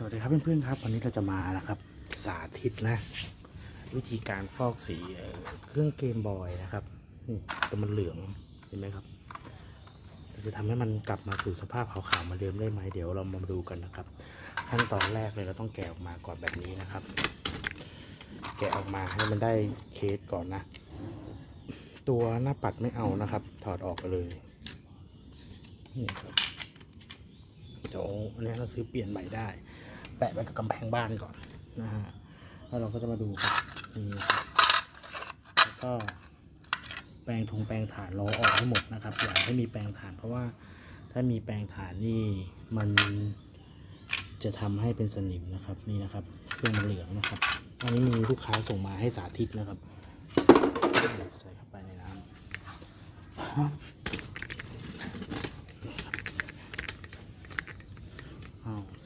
สวัสดีครับเพื่อนๆครับ วันนี้เราจะมานะครับ สาธิตนะ วิธีการฟอกสีเครื่องเกมบอยนะครับนี่แต่มันเหลืองเห็นไหมครับเราจะทำให้มันกลับมาสู่สภาพขาวๆเหมาเดิมได้ไหมเดี๋ยวเรามาดูกันนะครับ ขั้นตอนแรกเลยเราต้องแกะออกมาก่อนแบบนี้นะครับ แกะออกมาให้มันได้เคสก่อนนะ ตัวหน้าปัดไม่เอานะครับ ถอดออกเลยนี่ครับ เดี๋ยวอันนี้เราซื้อเปลี่ยนใหม่ได้ แปะไว้กับกำแพงบ้านก่อนนะฮะแล้วเราก็จะมาดูครับนี่แล้วก็แปรงทงแปรงฐานเราออกให้หมดนะครับอย่าให้มีแปรงฐาน เพราะว่าถ้ามีแปรงฐานนี่มันจะทำให้เป็นสนิมนะครับนี่นะครับ เครื่องมันเหลืองนะครับ อันนี้มีลูกค้าส่งมาให้สาธิตนะครับใส่เข้าไปในน้ำ Oh.